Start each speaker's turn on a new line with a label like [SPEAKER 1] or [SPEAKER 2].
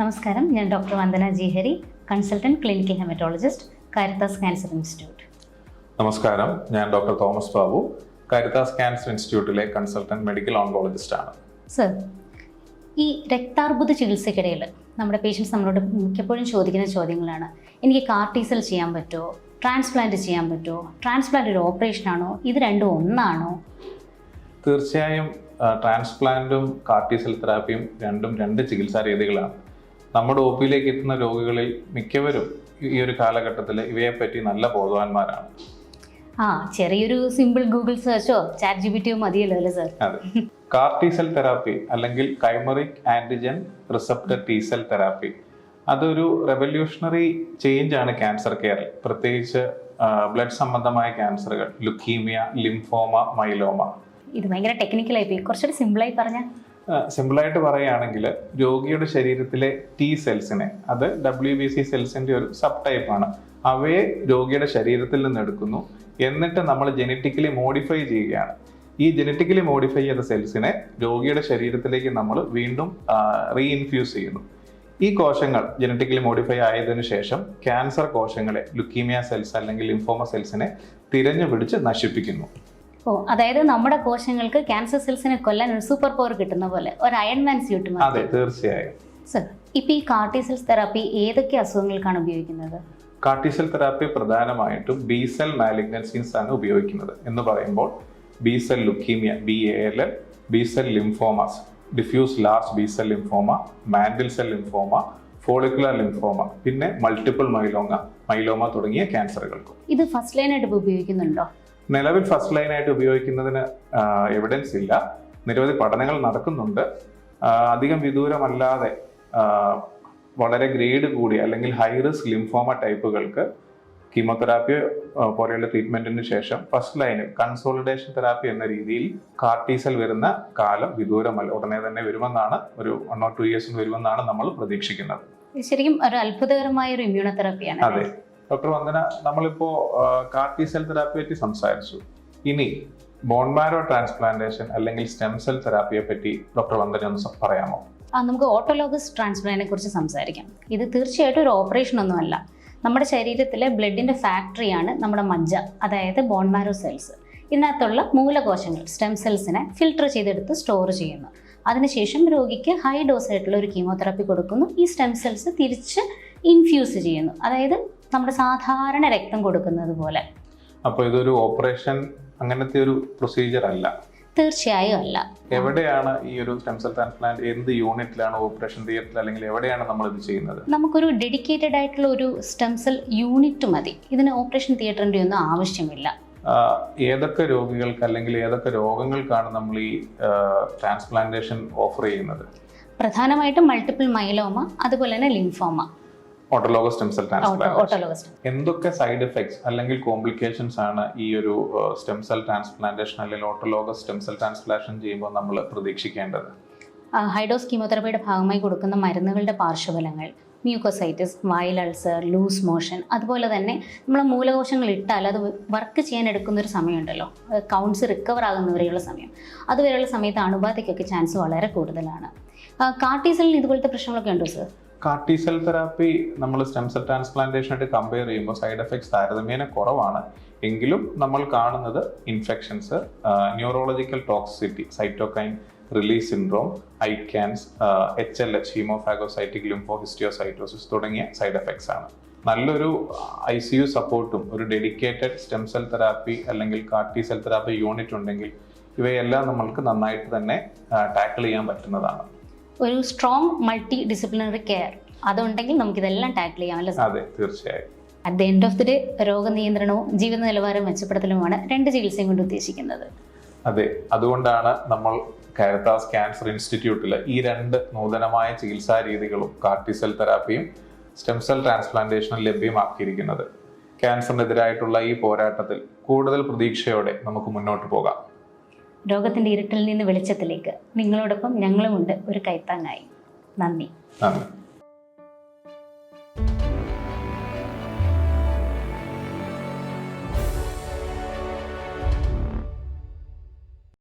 [SPEAKER 1] നമസ്കാരം. ഞാൻ doctor Vandana Jihari consultant clinical haematologist Caritas cancer institute
[SPEAKER 2] നമസ്കാരം. ഞാൻ doctor Thomas Babu Caritas cancer ഇൻസ്റ്റിറ്റ്യൂട്ടിലെ കൺസൾട്ടന്റ് മെഡിക്കൽ ഓങ്കോളജിസ്റ്റ് ആണ്.
[SPEAKER 1] സർ ഈ രക്താർബുദ ചികിത്സയ്ക്കിടയിൽ നമ്മുടെ പേഷ്യൻസ് നമ്മളോട് മിക്കപ്പോഴും ചോദിക്കുന്ന ചോദ്യങ്ങളാണ്. എനിക്ക് കാർട്ടീസൽ ചെയ്യാൻ പറ്റുമോ? ട്രാൻസ്പ്ലാന്റ് ചെയ്യാൻ പറ്റുമോ? ട്രാൻസ്പ്ലാന്റ് ഒരു ഓപ്പറേഷൻ ആണോ? ഇത് രണ്ടും ഒന്നാണോ?
[SPEAKER 2] തീർച്ചയായും ട്രാൻസ്പ്ലാന്റും കാർട്ടീസൽ തെറാപ്പിയും രണ്ടും രണ്ട് ചികിത്സാ രീതികളാണ്. നമ്മുടെ ഒ പിയിലേക്ക് എത്തുന്ന രോഗികളിൽ മിക്കവരും ഈ ഒരു കാലഘട്ടത്തിൽ ഇവയെ പറ്റി നല്ല ബോധവാന്മാരാണ്.
[SPEAKER 1] ആ ചെറിയൊരു സിമ്പിൾ ഗൂഗിൾ സെർച്ചോ ചാറ്റ് ജി ബി ടിയോ മതിയല്ലോ അല്ലേ സാർ
[SPEAKER 2] അതെ. കാർട്ടിസെൽ തെറാപ്പി അല്ലെങ്കിൽ chimeric antigen receptor T cell therapy അതൊരു റെവല്യൂഷണറി ചേഞ്ച് ആണ് ക്യാൻസർ കെയറിൽ പ്രത്യേകിച്ച് ബ്ലഡ് സംബന്ധമായ ക്യാൻസറുകൾ ലുക്കീമിയ ലിംഫോമ മൈലോമ
[SPEAKER 1] ഇത് ഭയങ്കര ടെക്നിക്കലായി പോയി. കുറച്ചുകൂടി സിമ്പിളായി പറഞ്ഞാൽ
[SPEAKER 2] സിമ്പിളായിട്ട് പറയുകയാണെങ്കിൽ രോഗിയുടെ ശരീരത്തിലെ ടി സെൽസിനെ അത് ഡബ്ല്യു ബി സി സെൽസിന്റെ ഒരു സബ് ടൈപ്പ് ആണ്. അവയെ രോഗിയുടെ ശരീരത്തിൽ നിന്ന് എടുക്കുന്നു. എന്നിട്ട് നമ്മൾ ജനറ്റിക്കലി മോഡിഫൈ ചെയ്യുകയാണ്. ഈ ജനറ്റിക്കലി മോഡിഫൈ ചെയ്ത സെൽസിനെ രോഗിയുടെ ശരീരത്തിലേക്ക് നമ്മൾ വീണ്ടും റീഇൻഫ്യൂസ് ചെയ്യുന്നു. ഈ കോശങ്ങൾ ജനറ്റിക്കലി മോഡിഫൈ ആയതിനു ശേഷം ക്യാൻസർ കോശങ്ങളെ ലുക്കീമിയ സെൽസ് അല്ലെങ്കിൽ ലിംഫോമ സെൽസിനെ തിരഞ്ഞു പിടിച്ച് നശിപ്പിക്കുന്നു.
[SPEAKER 1] ഓ അതായത് നമ്മുടെ കോശങ്ങൾക്ക് ക്യാൻസർ സെൽസിനെ കൊല്ലാൻ ഒരു സൂപ്പർ പവർ കിട്ടുന്ന പോലെ ഒരു അയൺ മാൻ സ്യൂട്ട്
[SPEAKER 2] അതെ തീർച്ചയായും.
[SPEAKER 1] സർ ഇപ്പൊ ഈ കാർട്ടിസെൽസ് തെറാപ്പി ഏതൊക്കെ അസുഖങ്ങൾക്കാണ് ഉപയോഗിക്കുന്നത്?
[SPEAKER 2] കാർട്ടിസെൽ തെറാപ്പി പ്രധാനമായിട്ടും ബി സെൽ മാലിഗ്നൻസിൻസ് ആണ് ഉപയോഗിക്കുന്നത് എന്ന് പറയുമ്പോൾ B cell leukaemia B A L L B cell lymphomas diffuse large B cell lymphoma mantle cell lymphoma follicular lymphoma പിന്നെ മൾട്ടിപ്പിൾ മൈലോമ മൈലോമ തുടങ്ങിയ ക്യാൻസറുകൾക്കും
[SPEAKER 1] ഇത് ഫസ്റ്റ് ലൈനായിട്ട് ആയിട്ട് ഉപയോഗിക്കുന്നുണ്ടോ?
[SPEAKER 2] നിലവിൽ ഫസ്റ്റ് ലൈനായിട്ട് ഉപയോഗിക്കുന്നതിന് എവിഡൻസ് ഇല്ല. നിരവധി പഠനങ്ങൾ നടക്കുന്നുണ്ട്. അധികം വിദൂരമല്ലാതെ വളരെ ഗ്രേഡ് കൂടി അല്ലെങ്കിൽ ഹൈ റിസ്ക് ലിംഫോമ ടൈപ്പുകൾക്ക് കീമോതെറാപ്പി പോലെയുള്ള ട്രീറ്റ്മെന്റിന് ശേഷം ഫസ്റ്റ് ലൈനിൽ കൺസോളിഡേഷൻ തെറാപ്പി എന്ന രീതിയിൽ കാർട്ടീസൽ വരുന്ന കാലം വിദൂരമല്ല ഉടനെ തന്നെ വരുമെന്നാണ് ഒരു വൺ ഓർ ടു ഇയേഴ്സിൽ വരുമെന്നാണ് നമ്മൾ പ്രതീക്ഷിക്കുന്നത്.
[SPEAKER 1] ശരിക്കും ഒരു അത്ഭുതകരമായ ഒരു ഇമ്മ്യൂണോതെറാപ്പിയാണ്
[SPEAKER 2] അതെ. ഡോക്ടർ വന്ദന നമ്മളിപ്പോ കാർട്ടി സെൽ തെറാപ്പിയെ പറ്റി സംസാരിച്ചു. ഇനി ബോൺമാരോ ട്രാൻസ്പ്ലാന്റേഷൻ അല്ലെങ്കിൽ സ്റ്റെം സെൽ തെറാപ്പിയെ പറ്റി ഡോക്ടർ വന്ദന ഒന്ന് പറയാമോ?
[SPEAKER 1] നമുക്ക് ഓട്ടോലോഗസ് ട്രാൻസ്പ്ലാന്റിനെ കുറിച്ച് സംസാരിക്കാം. ഇത് തീർച്ചയായിട്ടും ഒരു ഓപ്പറേഷൻ ഒന്നുമല്ല നമ്മുടെ ശരീരത്തിലെ ബ്ലഡിന്റെ ഫാക്ടറിയാണ് നമ്മുടെ മജ്ജ അതായത് ബോൺമാരോ സെൽസ് ഇതിനകത്തുള്ള മൂലകോശങ്ങൾ സ്റ്റെം സെൽസിനെ ഫിൽട്ടർ ചെയ്തെടുത്ത് സ്റ്റോർ ചെയ്യുന്നു. അതിനുശേഷം രോഗിക്ക് ഹൈ ഡോസ് ആയിട്ടുള്ള ഒരു കീമോതെറാപ്പി കൊടുക്കുന്നു. ഈ സ്റ്റെം സെൽസ് തിരിച്ച് ഇൻഫ്യൂസ് ചെയ്യുന്നു. അതായത് നമ്മുടെ സാധാരണ രക്തം കൊടുക്കുന്നത് പോലെ.
[SPEAKER 2] അപ്പോൾ ഇതൊരു ഓപ്പറേഷൻ അങ്ങനത്തെ ഒരു പ്രൊസീജിയർ അല്ല.
[SPEAKER 1] തീർച്ചയായും അല്ല.
[SPEAKER 2] എവിടെയാണ് ഈ ഒരു സ്റ്റെം സെൽ ട്രാൻസ്പ്ലാന്റ് എന്ത് യൂണിറ്റിലാണ് ഓപ്പറേഷൻ തിയേറ്ററിൽ അല്ലെങ്കിൽ എവിടെയാണ് നമ്മൾ ഇത് ചെയ്യുന്നത്?
[SPEAKER 1] നമുക്കൊരു ഡെഡിക്കേറ്റഡ് ആയിട്ടുള്ള ഒരു സ്റ്റെം സെൽ യൂണിറ്റ് മതി. ഇതിന് ഓപ്പറേഷൻ തിയേറ്ററിന്റെ ഒന്നും ആവശ്യമില്ല.
[SPEAKER 2] ഏതൊക്കെ രോഗികൾക്ക് അല്ലെങ്കിൽ ഏതൊക്കെ രോഗങ്ങൾക്കാണ് നമ്മൾ ഈ ട്രാൻസ്പ്ലാന്റേഷൻ ഓഫർ ചെയ്യുന്നത്?
[SPEAKER 1] പ്രധാനമായിട്ടും മൾട്ടിപ്പിൾ മൈലോമ അതുപോലെ തന്നെ lymphoma
[SPEAKER 2] autologous stem cell transplant എന്തൊക്കെ സൈഡ് എഫക്ട്സ് അല്ലെങ്കിൽ കോംപ്ലിക്കേഷൻസ് ആണ് ഈ ഒരു സ്റ്റെം സെൽ ട്രാൻസ്പ്ലാന്റേഷൻ അല്ലെങ്കിൽ ഓട്ടോലോഗസ് സ്റ്റെം സെൽ ട്രാൻസ്പ്ലാന്റേഷൻ ചെയ്യുമ്പോൾ നമ്മൾ പ്രതീക്ഷിക്കേണ്ടത്?
[SPEAKER 1] ഹൈഡോസ് കീമോതെറപ്പിയുടെ ഭാഗമായി കൊടുക്കുന്ന മരുന്നുകളുടെ പാർശ്വഫലങ്ങൾ മ്യൂക്കോസൈറ്റിസ് വയൽ അൾസർ ലൂസ് മോഷൻ അതുപോലെ തന്നെ നമ്മൾ മൂലകോശങ്ങൾ ഇട്ടാൽ അത് വർക്ക് ചെയ്യാൻ എടുക്കുന്ന ഒരു സമയമുണ്ടല്ലോ. കൗണ്ട്സ് റിക്കവർ ആകുന്നവരെയുള്ള സമയം. അതുവരെയുള്ള സമയത്ത് അണുബാധയ്ക്കൊക്കെ ചാൻസ് വളരെ കൂടുതലാണ്. കാർട്ടീസിൽ ഇതുപോലത്തെ പ്രശ്നങ്ങളൊക്കെ ഉണ്ടോ sir
[SPEAKER 2] CAR T cell therapy നമ്മൾ സ്റ്റെം സെൽ ട്രാൻസ്പ്ലാന്റേഷൻ ആയിട്ട് കമ്പയർ ചെയ്യുമ്പോൾ സൈഡ് എഫക്ട്സ് താരതമ്യേന കുറവാണ്. എങ്കിലും നമ്മൾ കാണുന്നത് infections neurological toxicity cytokine release syndrome ICANS H L H haemophagocytic lymphohistiocytosis തുടങ്ങിയ സൈഡ് എഫക്ട്സ് ആണ്. നല്ലൊരു ഐ സി യു സപ്പോർട്ടും ഒരു ഡെഡിക്കേറ്റഡ് സ്റ്റെം സെൽ തെറാപ്പി അല്ലെങ്കിൽ CAR T cell therapy unit ഉണ്ടെങ്കിൽ ഇവയെല്ലാം നമ്മൾക്ക് നന്നായിട്ട് തന്നെ ടാക്കിൾ ചെയ്യാൻ പറ്റുന്നതാണ്.
[SPEAKER 1] ഒരു സ്ട്രോങ് മൾട്ടി ഡിസിപ്ലിനറി കെയർ അതുണ്ടെങ്കിൽ നമുക്ക് ഇതെല്ലാം ടാക്കിൾ ചെയ്യാം അല്ലേ
[SPEAKER 2] അതെ തീർച്ചയായും.
[SPEAKER 1] At the end of the day രോഗനിയന്ത്രണവും ജീവിത നിലവാരം മെച്ചപ്പെടുത്തലുമാണ് രണ്ട് ചികിത്സയും കൊണ്ട് ഉദ്ദേശിക്കുന്നത്.
[SPEAKER 2] അതെ അതുകൊണ്ടാണ് നമ്മൾ കാരത്താസ് ക്യാൻസർ ഇൻസ്റ്റിറ്റ്യൂട്ടിൽ ഈ രണ്ട് നൂതനമായ ചികിത്സാ രീതികളും കാർട്ടിസെൽ തെറാപ്പിയും സ്റ്റെം സെൽ ട്രാൻസ്പ്ലാന്റേഷനും ലഭ്യമാക്കിയിരിക്കുന്നത്. ക്യാൻസറിനെതിരായിട്ടുള്ള ഈ പോരാട്ടത്തിൽ കൂടുതൽ പ്രതീക്ഷയോടെ നമുക്ക് മുന്നോട്ട് പോകാം.
[SPEAKER 1] രോഗത്തിന്റെ ഇരുട്ടിൽ നിന്ന് വെളിച്ചത്തിലേക്ക്. നിങ്ങളോടൊപ്പം ഞങ്ങളുമുണ്ട്. ഒരു കൈത്താങ്ങായി.
[SPEAKER 2] നന്ദി.